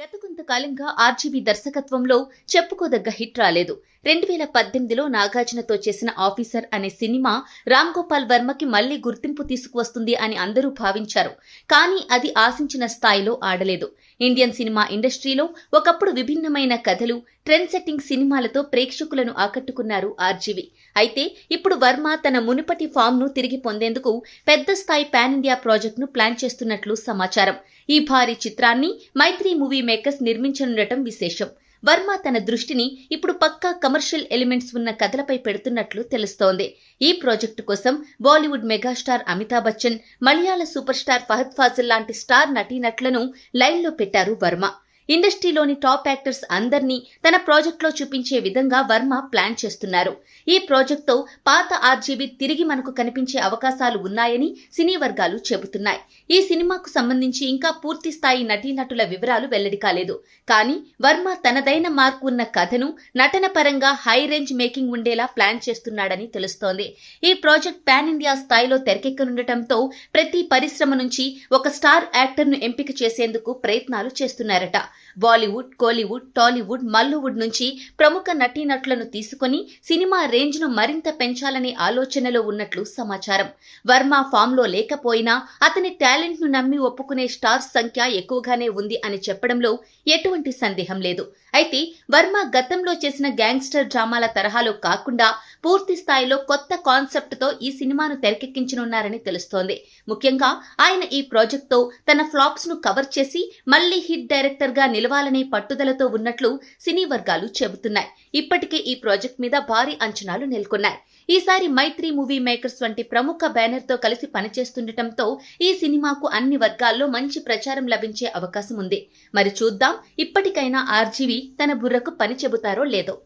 గత కొంతకాలంగా ఆర్జీవీ దర్శకత్వంలో చెప్పుకోదగ్గ హిట్ రాలేదు. రెండు వేల పద్దెనిమిదిలో నాగార్జునతో చేసిన ఆఫీసర్ అనే సినిమా రామ్ గోపాల్ వర్మకి మళ్ళీ గుర్తింపు తీసుకువస్తుంది అని అందరూ భావించారు. కానీ అది ఆశించిన స్థాయిలో ఆడలేదు. ఇండియన్ సినిమా ఇండస్ట్రీలో ఒకప్పుడు విభిన్నమైన కథలు ట్రెండ్ సెట్టింగ్ సినిమాలతో ప్రేక్షకులను ఆకట్టుకున్నారు ఆర్జీవి. అయితే ఇప్పుడు వర్మ తన మునుపటి ఫామ్ను తిరిగి పొందేందుకు పెద్ద స్థాయి పాన్ ఇండియా ప్రాజెక్ట్ను ప్లాన్ చేస్తున్నట్లు సమాచారం. ఈ భారీ చిత్రాన్ని మైత్రి మూవీ మేకర్స్ నిర్మించనుండటం విశేషం. వర్మ తన దృష్టిని ఇప్పుడు పక్కా కమర్షియల్ ఎలిమెంట్స్ ఉన్న కథలపై పెడుతున్నట్లు తెలుస్తోంది. ఈ ప్రాజెక్టు కోసం Bollywood megastar Amitabh Bachchan Malayalam superstar Fahadh Faasil లాంటి స్టార్ నటీనటులను లైన్లో పెట్టారు వర్మ. ఇండస్ట్రీలోని టాప్ యాక్టర్స్ అందర్నీ తన ప్రాజెక్ట్లో చూపించే విధంగా వర్మ ప్లాన్ చేస్తున్నారు. ఈ ప్రాజెక్ట్తో పాత ఆర్జీబీ తిరిగి మనకు కనిపించే అవకాశాలు ఉన్నాయని సినీ వర్గాలు చెబుతున్నాయి. ఈ సినిమాకు సంబంధించి ఇంకా పూర్తి స్థాయి నటీనటుల వివరాలు వెల్లడి కాలేదు. కానీ వర్మ తనదైన మార్కు ఉన్న కథను నటన పరంగా హై రేంజ్ మేకింగ్ ఉండేలా ప్లాన్ చేస్తున్నాడని తెలుస్తోంది. ఈ ప్రాజెక్ట్ పాన్ ఇండియా స్థాయిలో తెరకెక్కనుండటంతో ప్రతి పరిశ్రమ నుంచి ఒక స్టార్ యాక్టర్ను ఎంపిక చేసేందుకు ప్రయత్నాలు చేస్తున్నారట. బాలీవుడ్ కోలీవుడ్ టాలీవుడ్ మల్లువుడ్ నుంచి ప్రముఖ నటీనటులను తీసుకొని సినిమా రేంజ్ను మరింత పెంచాలనే ఆలోచనలో ఉన్నట్లు సమాచారం. వర్మ ఫామ్లో లేకపోయినా అతని టాలెంట్ను నమ్మి ఒప్పుకునే స్టార్స్ సంఖ్య ఎక్కువగానే ఉంది అని చెప్పడంలో ఎటువంటి సందేహం లేదు. అయితే వర్మ గతంలో చేసిన గ్యాంగ్స్టర్ డ్రామాల తరహాలో కాకుండా పూర్తి స్థాయిలో కొత్త కాన్సెప్ట్తో ఈ సినిమాను తెరకెక్కించనున్నారని తెలుస్తోంది. ముఖ్యంగా ఆయన ఈ ప్రాజెక్ట్తో తన ఫ్లాప్స్ను కవర్ చేసి మళ్ళీ హిట్ డైరెక్టర్గా నిలవాలనే పట్టుదలతో ఉన్నట్లు సినీ వర్గాలు చెబుతున్నాయి. ఇప్పటికే ఈ ప్రాజెక్ట్ మీద భారీ అంచనాలు నెలకొన్నాయి. ఈసారి మైత్రి మూవీ మేకర్స్ వంటి ప్రముఖ బ్యానర్తో కలిసి పనిచేస్తుండటంతో ఈ సినిమాకు అన్ని వర్గాల్లో మంచి ప్రచారం లభించే అవకాశం ఉంది. మరి చూద్దాం ఇప్పటికైనా ఆర్జీవి తన బుర్రకు పని చెబుతారో లేదో.